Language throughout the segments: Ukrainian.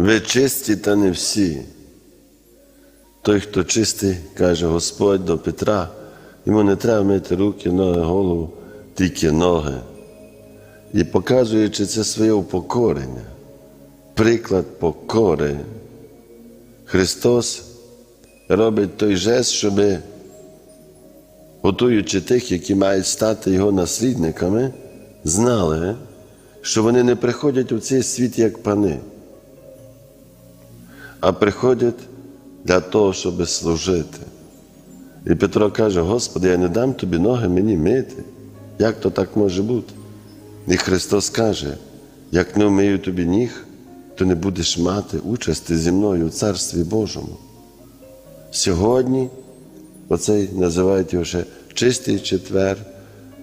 Ви чисті, та не всі. Той, хто чистий, каже Господь до Петра, йому не треба мити руки, ноги, голову, тільки ноги. І показуючи це своє упокорення, приклад покори, Христос робить той жест, щоб, готуючи тих, які мають стати Його наслідниками, знали, що вони не приходять у цей світ як пани, а приходять для того, щоб служити. І Петро каже: Господи, я не дам тобі ноги мені мити. Як то так може бути? І Христос каже: як не вмию тобі ніг, то не будеш мати участі зі мною у Царстві Божому. Сьогодні, оцей називають його ще чистий четвер,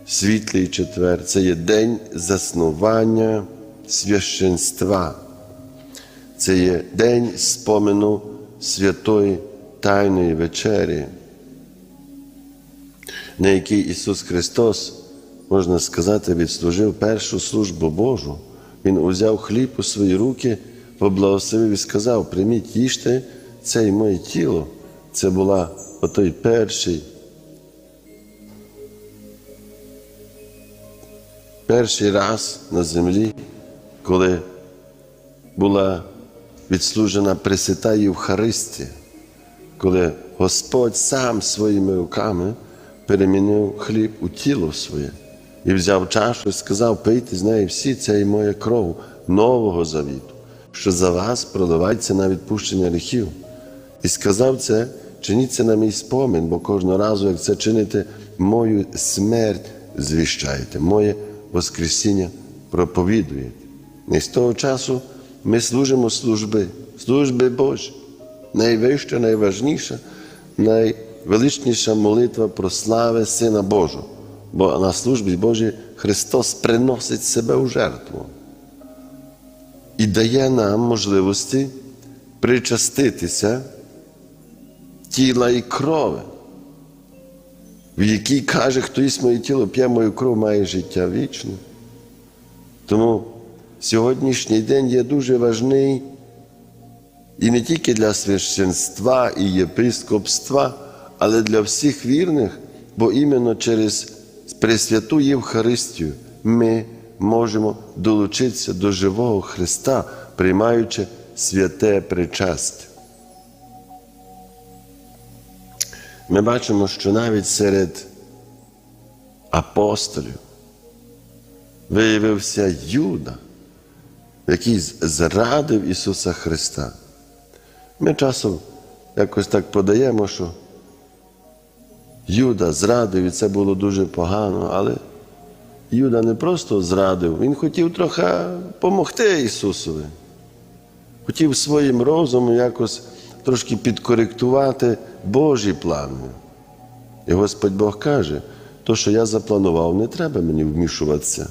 світлий четвер, це є день заснування священства. Це є день спомину святої Тайної вечері, на якій Ісус Христос, можна сказати, відслужив першу службу Божу. Він узяв хліб у свої руки, поблагословив і сказав: прийміть, їжте, це і моє тіло. Це була отой перший. Перший раз на землі, коли була відслужена Пресвята Євхаристія, коли Господь сам своїми руками перемінив хліб у тіло своє і взяв чашу і сказав, пийте з неї всі, це і моя кров Нового Завіту, що за вас проливається на відпущення гріхів. І сказав це, чиніть це на мій спомин, бо кожного разу, як це чините, мою смерть звіщаєте, моє Воскресіння проповідуєте. І з того часу ми служимо служби, служби Божі. Найвища, найважніша, найвеличніша молитва про слави Сина Божого. Бо на службі Божій Христос приносить себе у жертву і дає нам можливості причаститися тіла і крови, в якій каже, хто їсть моє тіло, п'є мою кров, має життя вічне. Тому сьогоднішній день є дуже важний і не тільки для священства і єпископства, але для всіх вірних, бо іменно через Пресвяту Євхаристію ми можемо долучитися до живого Христа, приймаючи святе причастя. Ми бачимо, що навіть серед апостолів виявився Юда, який зрадив Ісуса Христа. Ми часом якось так подаємо, що Юда зрадив, і це було дуже погано, але Юда не просто зрадив, він хотів трохи допомогти Ісусові. Хотів своїм розумом якось трошки підкоректувати Божі плани. І Господь Бог каже, то, що я запланував, не треба мені вмішуватися.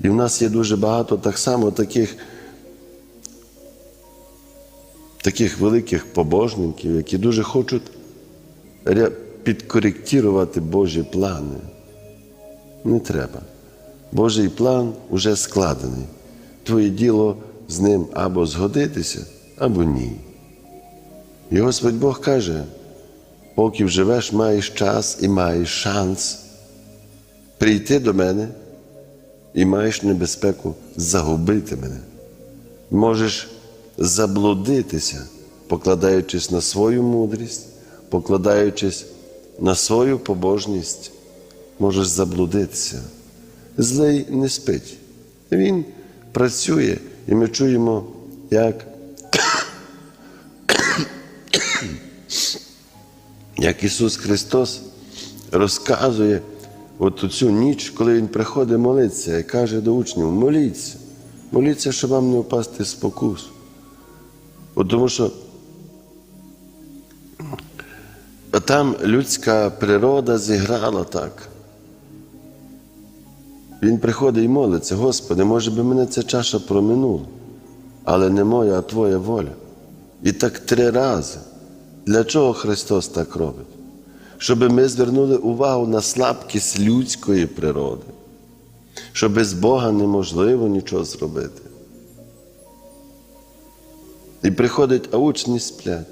І в нас є дуже багато так само таких таких великих побожників, які дуже хочуть підкоректувати Божі плани. Не треба. Божий план уже складений. Твоє діло з ним або згодитися, або ні. І Господь Бог каже, поки вживеш, маєш час і маєш шанс прийти до мене і маєш небезпеку загубити мене. Можеш заблудитися, покладаючись на свою мудрість, покладаючись на свою побожність, можеш заблудитися. Злий не спить. Він працює, і ми чуємо, як як Ісус Христос розказує от цю ніч, коли Він приходить молитися і каже до учнів: моліться, моліться, щоб вам не впасти в спокусу. От Тому що там людська природа зіграла так. Він приходить і молиться, Господи, може би мене ця чаша проминула, але не моя, а Твоя воля. І так три рази. Для чого Христос так робить? Щоб ми звернули увагу на слабкість людської природи, що без Бога неможливо нічого зробити. І приходить, а учні сплять.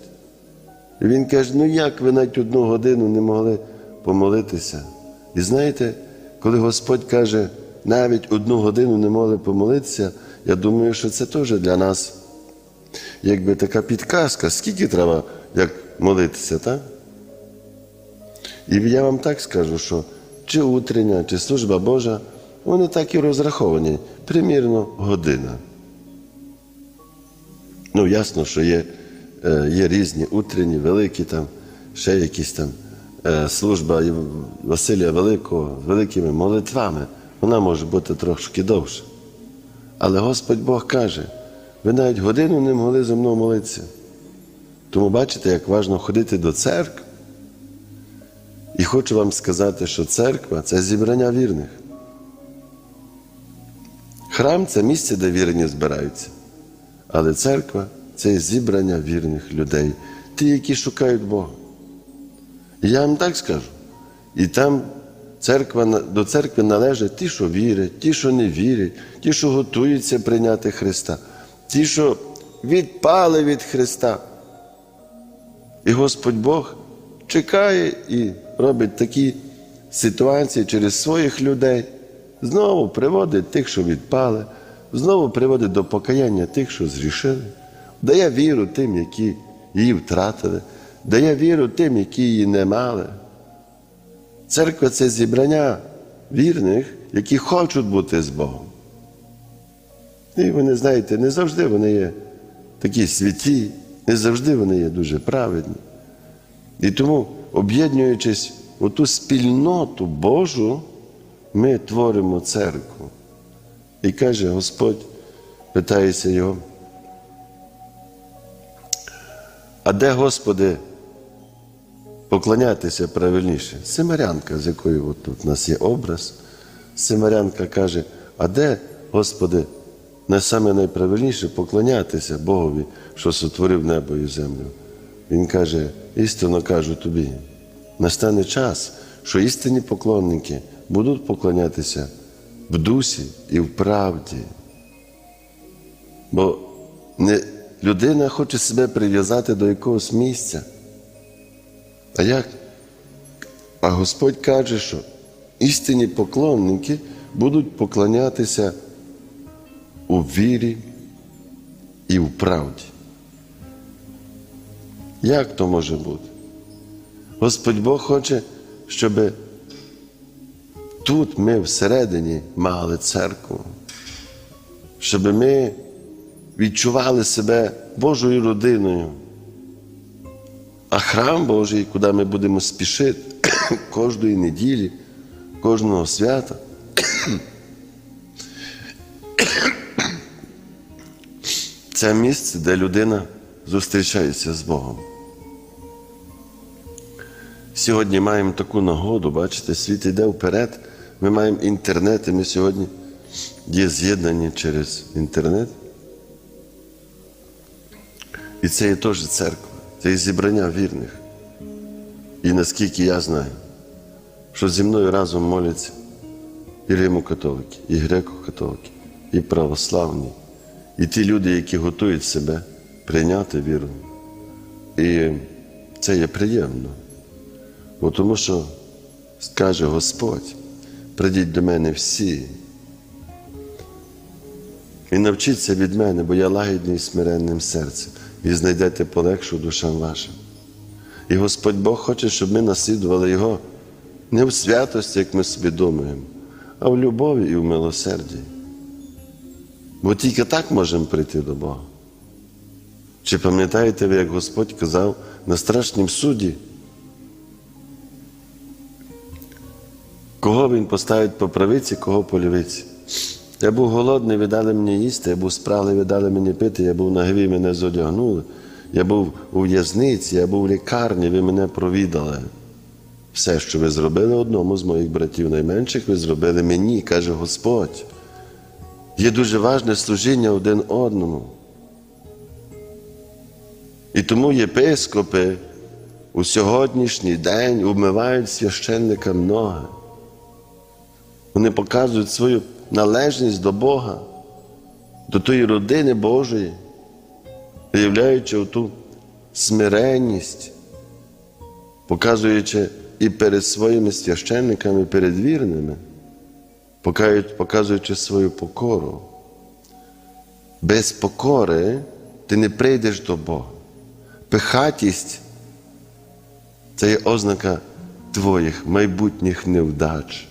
І він каже: ну як ви навіть одну годину не могли помолитися? І знаєте, коли Господь каже, навіть одну годину не могли помолитися, я думаю, що це теж для нас якби така підказка, скільки треба як молитися, так? І я вам так скажу, що чи утрення, чи служба Божа, вони так і розраховані, примірно година. Ну, ясно, що є, є різні утренні, великі там, ще якісь там служба Василія Великого з великими молитвами. Вона може бути трошки довша. Але Господь Бог каже, ви навіть годину не могли за мною молитися. Тому бачите, як важливо ходити до церкви. І хочу вам сказати, що церква це зібрання вірних. Храм це місце, де вірні збираються. Але церква це зібрання вірних людей, ті, які шукають Бога. І я вам так скажу. І там церква, до церкви належать ті, що вірять, ті, що не вірять, ті, що готуються прийняти Христа, ті, що відпали від Христа. І Господь Бог чекає і робить такі ситуації через своїх людей, знову приводить тих, що відпали, знову приводить до покаяння тих, що зрішили, дає віру тим, які її втратили, дає віру тим, які її не мали. Церква це зібрання вірних, які хочуть бути з Богом. І вони, знаєте, не завжди вони є такі святі, не завжди вони є дуже праведні. І тому, об'єднуючись у ту спільноту Божу, ми творимо церкву. І каже Господь, питається його. А де, Господи, поклонятися правильніше? Семарянка, з якою тут у нас є образ. Семарянка каже, а де, Господи, не саме найправильніше поклонятися Богові, що сотворив небо і землю? Він каже, істинно кажу тобі, настане час, що істинні поклонники будуть поклонятися в дусі і в правді. Бо не, людина хоче себе прив'язати до якогось місця. А як? А Господь каже, що істинні поклонники будуть поклонятися у вірі і в правді. Як то може бути? Господь Бог хоче, щоб тут ми всередині мали церкву, щоб ми відчували себе Божою родиною. А храм Божий, куди ми будемо спішити кожної неділі, кожного свята. Це місце, де людина зустрічається з Богом. Сьогодні маємо таку нагоду, бачите, світ йде вперед. Ми маємо інтернет, і ми сьогодні є з'єднані через інтернет. І це є теж церква, це є зібрання вірних. І наскільки я знаю, що зі мною разом моляться і римо-католики, і греко-католики, і православні, і ті люди, які готують себе прийняти віру. І це є приємно. Бо тому що скаже Господь, прийдіть до мене всі. І навчіться від мене, бо я лагідний і смиренним серцем, і знайдете полегшу душам вашим. І Господь Бог хоче, щоб ми наслідували Його не в святості, як ми собі думаємо, а в любові і в милосерді. Бо тільки так можемо прийти до Бога. Чи пам'ятаєте ви, як Господь казав на страшнім суді? Він поставить по правиці, кого по лівиці? Я був голодний, ви дали мені їсти, я був спраглий, ви дали мені пити, я був на гві, мене зодягнули, я був у в'язниці, я був у лікарні, ви мене провідали. Все, що ви зробили одному з моїх братів найменших, ви зробили мені, каже Господь. Є дуже важне служіння один одному. І тому єпископи у сьогоднішній день умивають священникам ноги. Вони показують свою належність до Бога, до тої родини Божої. виявляючи ту смиренність, показуючи і перед своїми священниками, перед вірними, показуючи свою покору. Без покори ти не прийдеш до Бога. Пихатість це є ознака твоїх майбутніх невдач.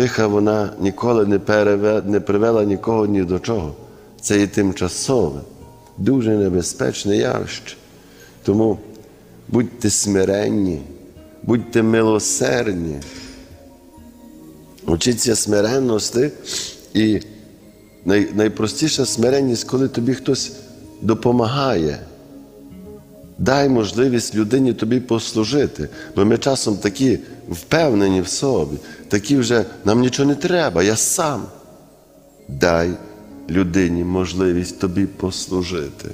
Пиха вона ніколи не, переве, не привела нікого ні до чого. Це є тимчасове, дуже небезпечне явище. Тому будьте смиренні, будьте милосердні, учіться смиренності і най, найпростіша смиренність, коли тобі хтось допомагає. Дай можливість людині тобі послужити, бо ми часом такі впевнені в собі, такі вже нам нічого не треба, я сам. Дай людині можливість тобі послужити.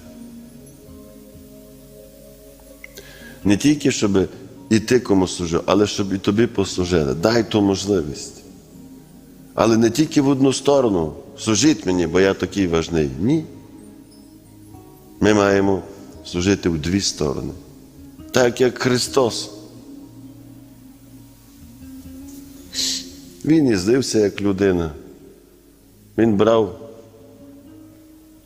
Не тільки, щоб і ти кому служив, але щоб і тобі послужили. Дай ту можливість. Але не тільки в одну сторону. Служіть мені, бо я такий важний. Ні. Ми маємо служити в дві сторони. Так як Христос. Він їздився як людина. Він брав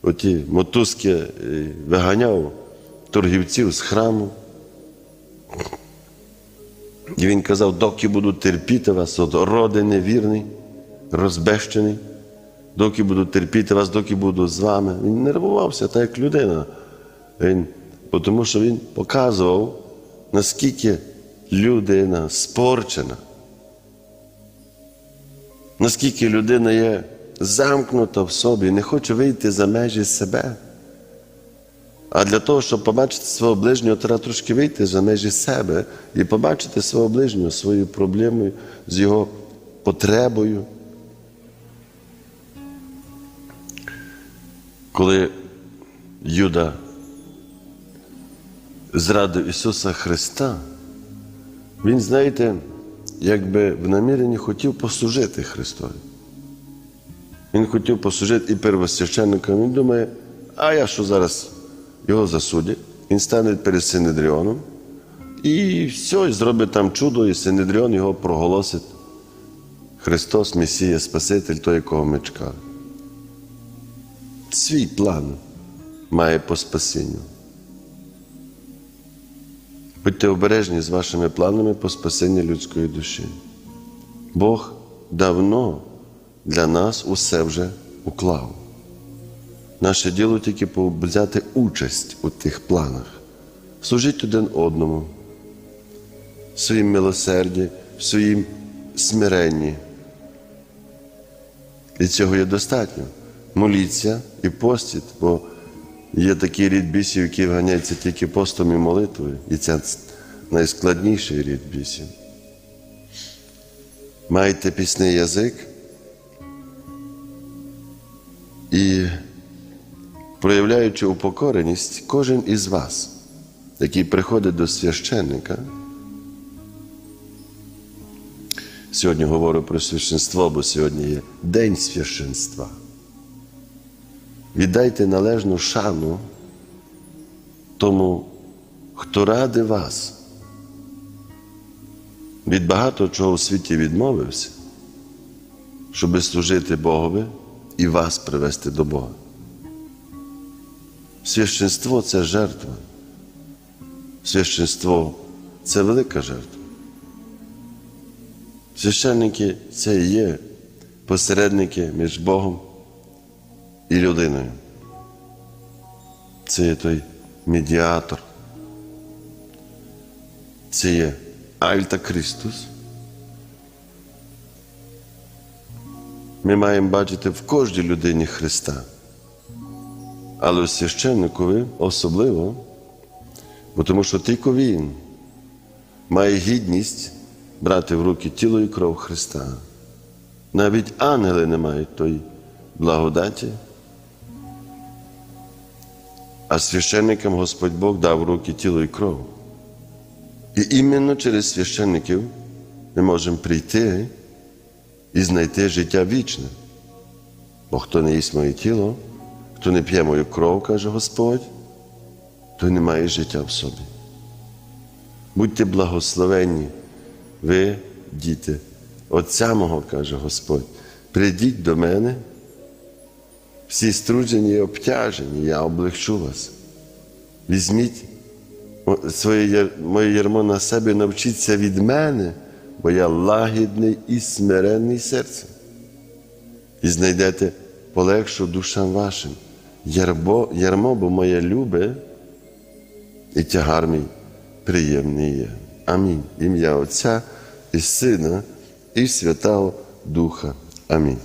оті мотузки, і виганяв торгівців з храму. І він казав, доки буду терпіти вас, от роди невірний, розбещений, доки буду терпіти вас, доки буду з вами. Він нервувався так, як людина. Він, тому що він показував, наскільки людина спорчена, наскільки людина є замкнута в собі, не хоче вийти за межі себе. А для того, щоб побачити свого ближнього, треба трошки вийти за межі себе і побачити свого ближнього своєю проблемою, з його потребою. Коли Юда зрадив Ісуса Христа, Він, знаєте, якби в наміренні хотів послужити Христові. Він хотів послужити і первосвященникам. Він думає, а я що зараз його засудять, він стане перед Синедріоном, і все, і зробить там чудо, і Синедріон його проголосить. Христос, Месія, Спаситель, той, якого ми чекали. Свій план має по спасінню. Будьте обережні з вашими планами по спасенню людської душі. Бог давно для нас усе вже уклав. Наше діло тільки взяти участь у тих планах, служіть один одному, в своїм милосерді, в своїм смиренні. І цього є достатньо. Моліться і постіть, бо є такий рід бісів, який вганяється тільки постом і молитвою. І це найскладніший рід бісів. Майте пісний язик і проявляючи упокореність, кожен із вас, який приходить до священника, сьогодні говорю про священство, бо сьогодні є День священства. Віддайте належну шану тому, хто ради вас. Від багато чого у світі відмовився, щоби служити Богові і вас привести до Бога. Священство це жертва. Священство це велика жертва. Священники це є посередники між Богом і людиною. Це є той медіатор. Це є Альта Христос. Ми маємо бачити в кожній людині Христа. Але у священникові особливо, бо тому що тільки він має гідність брати в руки тіло і кров Христа. Навіть ангели не мають тої благодаті. А священникам Господь Бог дав руки тіло і кров. І іменно через священників ми можемо прийти і знайти життя вічне. Бо хто не їсть моє тіло, Хто не п'є мою кров, каже Господь, той не має життя в собі. Будьте благословенні, ви, діти, Отця мого, каже Господь, прийдіть до мене, всі струджені і обтяжені, я облегчу вас. Візьміть своє, моє ярмо на себе, навчіться від мене, бо я лагідний і смиренний серцем. І знайдете полегшу душам вашим. Ярбо, ярмо, бо моє любе, і тягар мій приємний є. Амінь. Ім'я Отця і Сина, і Святого Духа. Амінь.